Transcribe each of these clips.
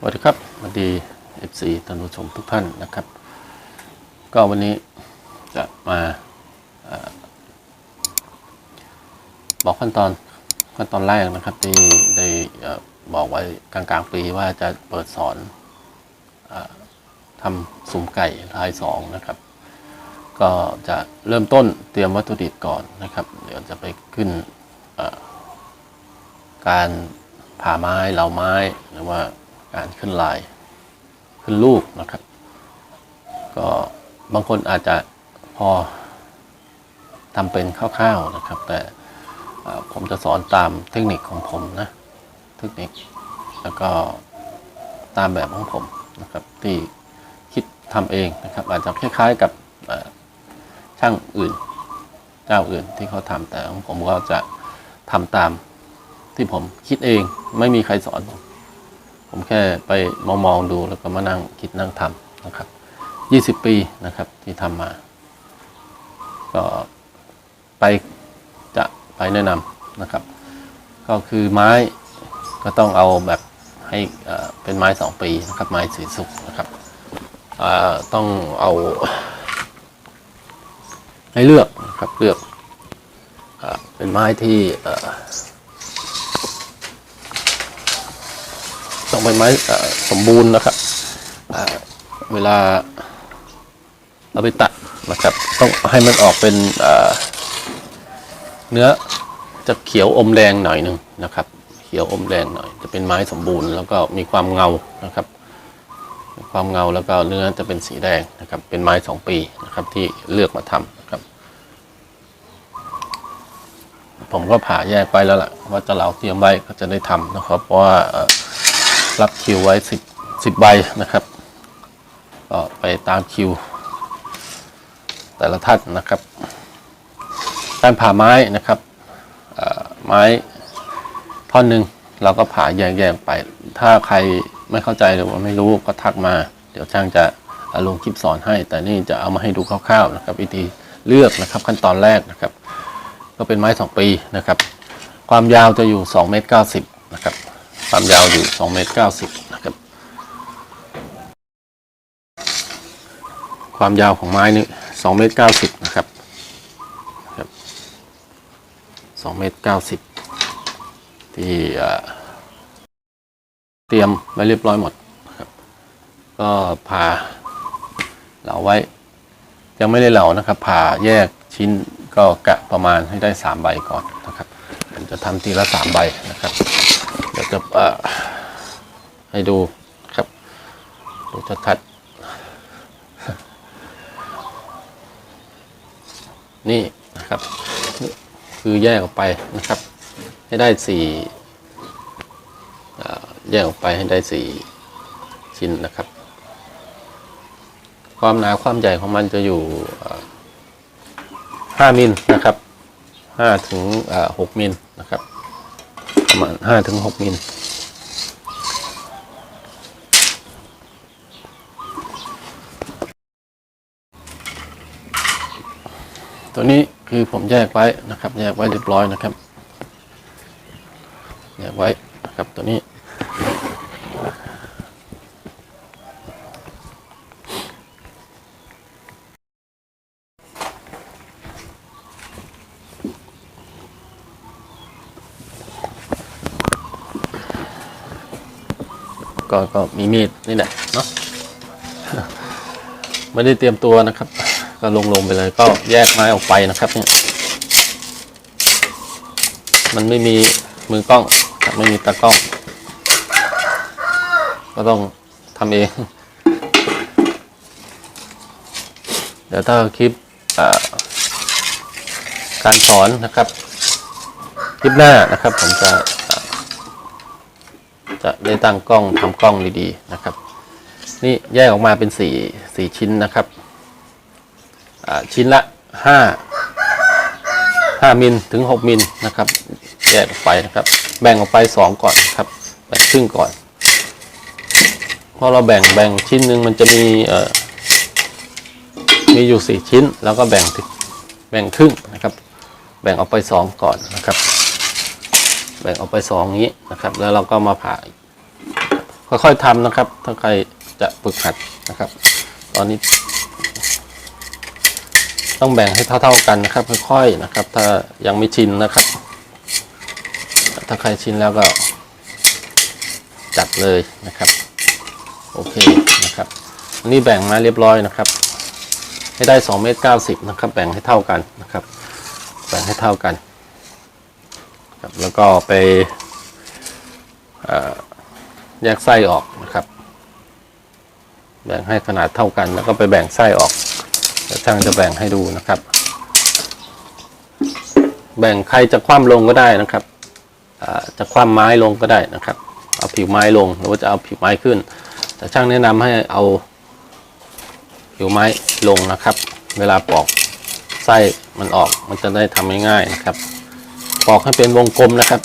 สวัสดีครับสวัสดี FC ท่านผู้ชมทุกท่านนะครับ ก็วันนี้จะมาอ่อบอกขั้นตอนขั้นตอนแรกนะครับที่ได้บอกไว้กลางๆปีว่าจะเปิดสอนอทำสุ่มไก่ลายสองนะครับ ก็จะเริ่มต้นเตรียมวัตถุดิบก่อนนะครับ เดี๋ยวจะไปขึ้นการผ่าไม้เหลาไม้หรือว่า การขึ้นลายขึ้นลูกนะครับ ก็บางคนอาจจะพอทำเป็นคร่าวๆนะครับ แต่ผมจะสอนตามเทคนิคของผมนะเทคนิคแล้วก็ตามแบบของผมนะครับ ที่คิดทำเองนะครับ อาจจะคล้ายๆกับช่างอื่น เจ้าอื่นที่เขาทำแต่ของผมก็จะทำตามที่ผมคิดเองไม่มีใครสอนผม ผมแค่ไปมองมองๆดูแล้วก็มานั่งคิดนั่งทำนะครับ 20 ปีนะครับที่ทำมา ก็ไปจะไปแนะนำนะครับ ก็คือไม้ก็ต้องเอาแบบให้เป็นไม้สองปีนะครับไม้สีสุกนะครับต้องเอาให้เลือกนะครับเลือกอเป็นไม้ที่ เอ่อต้องเป็นไม้สมบูรณ์นะครับเวลาเราไปตัดนะครับ ต้องให้มันออกเป็นเนื้อจะเขียวอมแดงหน่อยหนึ่งนะครับ เขียวอมแดงหน่อย จะเป็นไม้สมบูรณ์แล้วก็มีความเงานะครับ ความเงาแล้วก็เนื้อจะเป็นสีแดงนะครับ เป็นไม้สองปีนะครับที่เลือกมาทำนะครับ ผมก็ผ่าแยกไปแล้วล่ะว่าจะเราเตรียมไว้ก็จะได้ทำนะครับ เพราะว่า รับคิวไว้สิบสิบใบนะครับก็ไปตามคิว แต่ละท่านนะครับการผ่าไม้นะครับไม้ท่อนหนึ่งเราก็ผ่าแยกๆไป ถ้าใครไม่เข้าใจหรือว่าไม่รู้ก็ทักมา เดี๋ยวช่างจะลงคลิปสอนให้ แต่นี่จะเอามาให้ดูคร่าวๆนะครับวิธีเลือกนะครับขั้นตอนแรกนะครับ ก็เป็นไม้สองปีนะครับ ความยาวจะอยู่2เมตร90นะครับ ความยาวอยู่2เมตร90นะครับ ความยาวของไม้นี่2เมตร90นะครับครับ2เมตร90 ที่เตรียมไว้เรียบร้อยหมดครับก็ผ่าเหลาไว้ ยังไม่ได้เหลานะครับผ่าแยกชิ้นก็กะประมาณให้ได้ 3 ใบก่อนนะครับ จะทำทีละ3ใบนะครับเดี๋ยวจะเอ่อให้ดูครับ ดูชัดๆนี่นะครับคือแยกออกไปนะครับ ให้ได้สี่แยกออกไปให้ได้สี่ชิ้นนะครับ ความหนาความใหญ่ของมันจะอยู่ห้ามิลนะครับห้าถึงหกมิล นะครับ ประมาณห้าถึงหกมิลตัวนี้คือผมแยกไว้นะครับ แยกไว้เรียบร้อยนะครับ แยกไว้นะครับตัวนี้ ก็ก็มีมีดนี่แหละเนาะไม่ได้เตรียมตัวนะครับ ก็ลงลงไปเลยก็แยกไม้ออกไปนะครับเนี่ยมันไม่มีมือกล้องไม่มีตากล้อง ก็ต้องทำเอง เดี๋ยวถ้าคลิปการสอนนะครับ คลิปหน้านะครับ ผมจะ จะได้ตั้งกล้องทำกล้องดีๆนะครับ นี่แยกออกมาเป็นสี่สี่ชิ้นนะครับอ่าชิ้นละห้าห้ามิลถึงหกมิลนะครับ แยกออกไปนะครับ แบ่งออกไปสองก่อนครับแบ่งครึ่งก่อนพอเราแบ่งแบ่งชิ้นหนึ่งมันจะมีเอ่อมีอยู่สี่ชิ้น แล้วก็แบ่งถึงแบ่งครึ่งนะครับ แบ่งออกไปสองก่อนนะครับ แบ่งออกไปสองอย่างนี้นะครับ แล้วเราก็มาผ่าค่อยๆทำนะครับ ถ้าใครจะฝึกหัดนะครับ ตอนนี้ ต้องแบ่งให้เท่า ๆกันนะครับ ค่อยๆนะครับ ถ้ายังไม่ชินนะครับ ถ้าใครชินแล้วก็ จัดเลยนะครับ โอเคนะครับอันนี้แบ่งมาเรียบร้อยนะครับ ให้ได้2เมตร90นะครับ แบ่งให้เท่ากันนะครับ แบ่งให้เท่ากัน ครับแล้วก็ไปแยกไส้ออกนะครับ แบ่งให้ขนาดเท่ากัน แล้วก็ไปแบ่งไส้ออกเดี๋ยวช่างจะแบ่งให้ดูนะครับ แบ่งใครจะคว่ำลงก็ได้นะครับจะคว่ำไม้ลงก็ได้นะครับ เอาผิวไม้ลงหรือว่าจะเอาผิวไม้ขึ้น แต่ช่างแนะนำให้เอาผิวไม้ลงนะครับ เวลาปอกไส้มันออกมันจะได้ทำง่ายๆนะครับ ปอกให้เป็นวงกลมนะครับ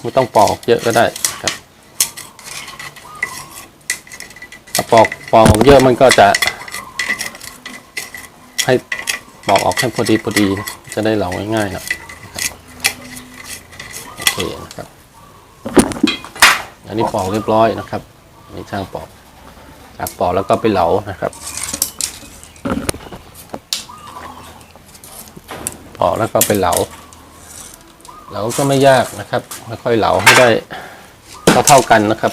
ไม่ต้องปอกเยอะก็ได้ครับถ้าปอกปอกเยอะมันก็จะ ให้ปอกออกให้พอดีพอดี จะได้เหลาง่ายๆนะโอเคนะครับ อันนี้ปอกเรียบร้อยนะครับนี่ช่างปอกจากปอกแล้วก็ไปเหลานะครับ ปอกแล้วก็ไปเหลา เหลาก็ไม่ยากนะครับค่อยๆเหลาให้ได้เท่ากันนะครับ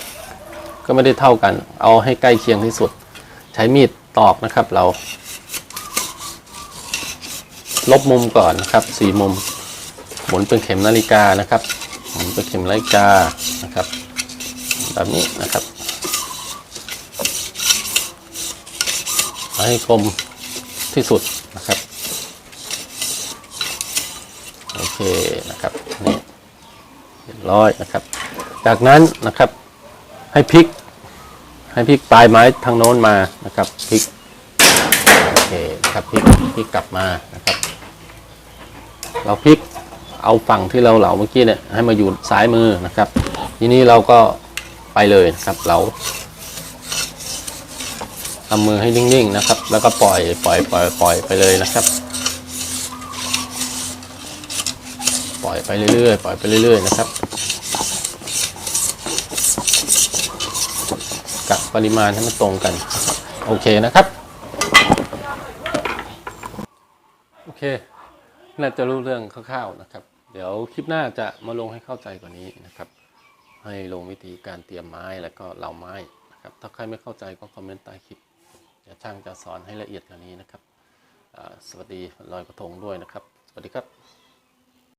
ก็ไม่ได้เท่ากัน เอาให้ใกล้เคียงที่สุด ใช้มีดตอกนะครับ เรา ลบมุมก่อนนะครับสี่มุม หมุนเป็นเข็มนาฬิกานะครับหมุนเป็นเข็มนาฬิกานะครับ แบบนี้นะครับให้กลมที่สุดนะครับ โอเค นะครับนี่เรียบร้อยนะครับ จากนั้นนะครับให้พลิก ให้พลิกปลายไม้ทางโน้นมานะครับพลิกโอเคครับพลิกพลิกกลับมานะครับ เราพลิกเอาฝั่งที่เราเหลาเมื่อกี้เนี่ยให้มาอยู่ซ้ายมือนะครับ ทีนี้เราก็ไปเลยนะครับเราทำมือให้นิ่งๆนะครับ แล้วก็ปล่อยปล่อยปล่อยปล่อยไปเลยนะครับ ป ล่อยไปเรื่อยๆ ปล่อยไปเรื่อยๆ นะครับกะปริมาณให้มันตรงกัน โอเคนะครับ โอเค น่าจะรู้เรื่องคร่าวๆนะครับ เดี๋ยวคลิปหน้าจะมาลงให้เข้าใจกว่านี้นะครับ ให้ลงวิธีการเตรียมไม้แล้วก็เหลาไม้นะครับ ถ้าใครไม่เข้าใจก็คอมเมนต์ใต้คลิปเดี๋ยวช่างจะสอนให้ละเอียดกว่านี้นะครับ สวัสดีลอยกระทงด้วยนะครับ สวัสดีครับ